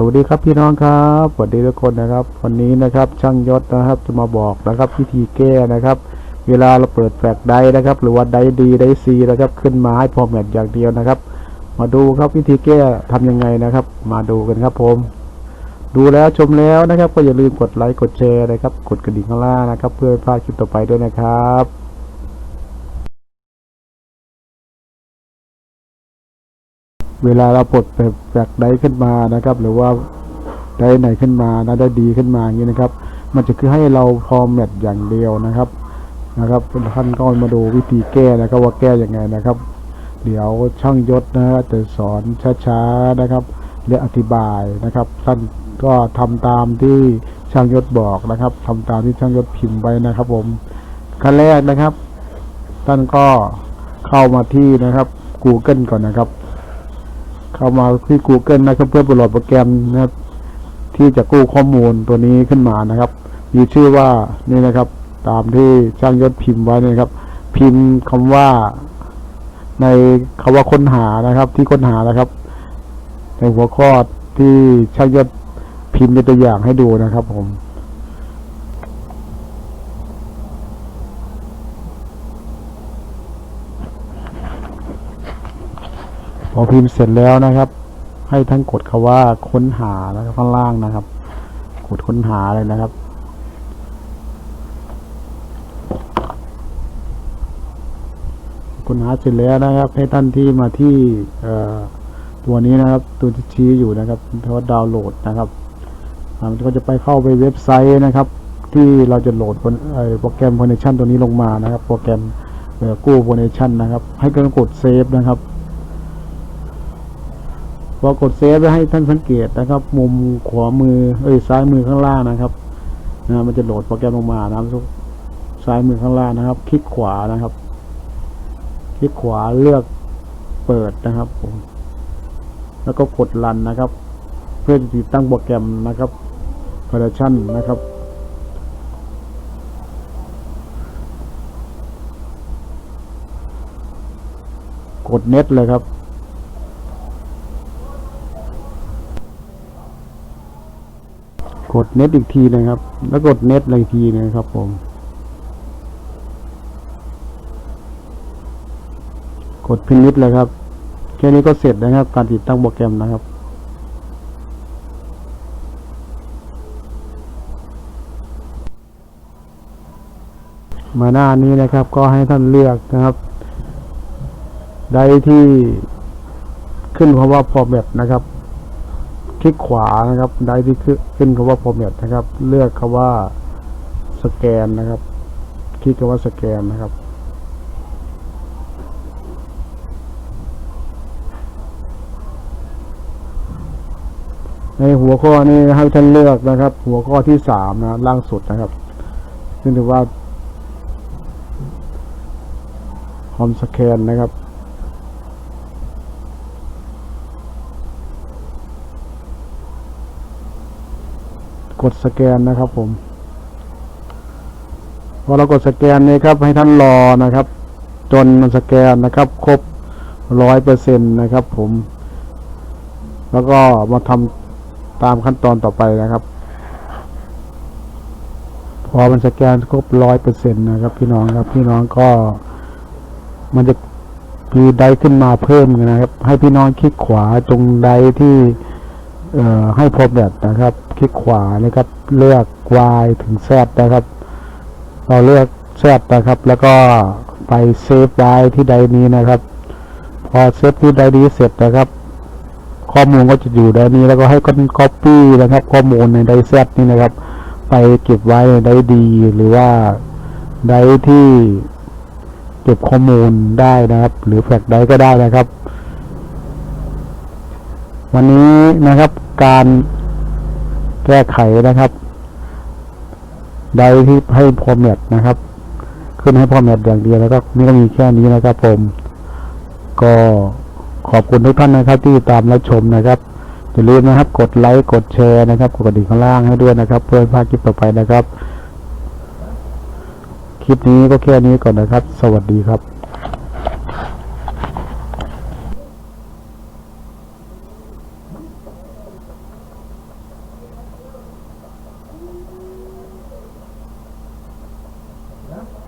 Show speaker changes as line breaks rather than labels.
สวัสดีครับพี่น้องครับสวัสดีทุกคนนะครับ วันนี้นะครับช่างยศนะครับ จะมาบอกนะครับวิธีแก้นะครับ เวลาเราเปิดแฟลชไดนะครับ หรือว่าไดดีไดซีนะครับ ขึ้นมาให้พอแมทอย่างเดียวนะครับ มาดูครับวิธีแก้ทำยังไงนะครับ มาดูกันครับผม ดูแล้วชมแล้วนะครับ ก็อย่าลืมกดไลค์กดแชร์นะครับ กดกระดิ่งข้างล่างนะครับ เพื่อไม่พลาดคลิปต่อไปด้วยนะครับ เวลาเราปลดแบบจากไดขึ้นมานะครับ หรือว่าไดไหนขึ้นมานะได้ดีขึ้นมาอย่างนี้นะครับ มันจะคือให้เราพอแมทอย่างเดียวนะครับนะครับท่านก็มาดูวิธีแก้นะครับว่าแก้ยังไงนะครับ เดี๋ยวช่างยศนะฮะจะสอนช้าๆนะครับและอธิบายนะครับ ท่านก็ทำตามที่ช่างยศบอกนะครับทำตามที่ช่างยศพิมพ์ไว้นะครับ ผมขั้นแรกนะครับ ท่านก็เข้ามาที่นะครับ Google ก่อนนะครับ เข้ามาที่ Google นะครับเพื่อโหลดโปรแกรมนะครับ ที่จะกู้ข้อมูลตัวนี้ขึ้นมานะครับ มีชื่อว่านี่นะครับ ตามที่ช่างยศพิมพ์ไว้นะครับ พิมพ์คำว่า ในคำว่าค้นหานะครับ ที่ค้นหานะครับ ในหัวข้อที่ช่างยศพิมพ์เป็นตัวอย่างให้ดูนะครับ ผม อพิมพ์เสร็จแล้วนะครับ ให้ท่านกดคาว่าค้นหาแล้วก็ข้างล่างนะครับ กดค้นหาเลยนะครับ ค้นหาเสร็จแล้วนะครับ ให้ท่านที่มาที่ตัวนี้นะครับ ตัวที่ชี้อยู่นะครับเพราะดาวน์โหลดนะครับอ่ามันก็จะไปเข้าไปเว็บไซต์นะครับ ที่เราจะโหลดโปรแกรม Foundation ตัวนี้ลงมานะครับ โปรแกรมกู้ Foundation นะครับ ให้ท่านกดเซฟนะครับ พอกดเซฟไว้ให้ท่านสังเกตนะครับ มุมขวามือ เอ้ยซ้ายมือข้างล่างนะครับนะมันจะโหลดโปรแกรมลงมานะครับทุกซ้ายมือข้างล่างนะครับ คลิกขวานะครับ คลิกขวาเลือกเปิดนะครับผมแล้วก็กดรันนะครับ เพื่อจะติดตั้งโปรแกรมนะครับพาราชันนะครับ กดเน็ตเลยครับ กดเน็ตอีกทีนะครับ แล้วกดเน็ตอีกทีนะครับผม กดพินิษเลยครับ แค่นี้ก็เสร็จนะครับ การติดตั้งโปรแกรมนะครับมาหน้านี้นะครับ ก็ให้ท่านเลือกนะครับ ได้ที่ขึ้นคำว่า format นะครับ คลิกขวานะครับ ได้ที่ขึ้นคำว่า format นะครับ เลือกคำว่าสแกนนะครับ คลิกคำว่าสแกนนะครับ ในหัวข้อนี้ให้ท่านเลือกนะครับ หัวข้อที่สามนะล่างสุดนะครับซึ่งถือว่าคอมสแกนนะครับ กดสแกนนะครับผมพอเรากดสแกนนี้ครับ ให้ท่านรอนะครับ จนมันสแกนนะครับ ครบร้อยเปอร์เซ็นต์นะครับ ผม แล้วก็มาทำตามขั้นตอนต่อไปนะครับ พอมันสแกนครบร้อยเปอร์เซ็นต์นะครับ พี่น้องครับ พี่น้องก็ มันจะมีไดขึ้นมาเพิ่มนะครับ ให้พี่น้องคลิกขวาตรงไดที่ ให้พบแบบนะครับ คลิกขวานะครับ เลือก Y ถึง Z นะครับ เราเลือก Z นะครับ แล้วก็ไปเซฟไว้ที่ใดนี้นะครับ พอเซฟที่ใดนี้เสร็จนะครับ ข้อมูลก็จะอยู่ใดนี้แล้วก็ให้ก้อน copy นะครับ ข้อมูลในไดเซนี่นะครับ ไปเก็บไว้ในไดดีหรือว่าไดที่เก็บข้อมูลได้นะครับ หรือแฟลชไดก็ได้นะครับ วันนี้นะครับการแก้ไขนะครับใดที่ให้พอแมทนะครับ ขึ้นให้พอแมทอย่างเดียวแล้วก็นี่ก็มีแค่นี้นะครับ ผม ก็ขอบคุณทุกท่านนะครับ ที่ตามรับชมนะครับอย่าลืมนะครับ กดไลค์กดแชร์นะครับกดกระดิ่งข้างล่างให้ด้วยนะครับ เพื่อไม่พลาดคลิปต่อไปนะครับ คลิปนี้ก็แค่นี้ก่อนนะครับ สวัสดีครับ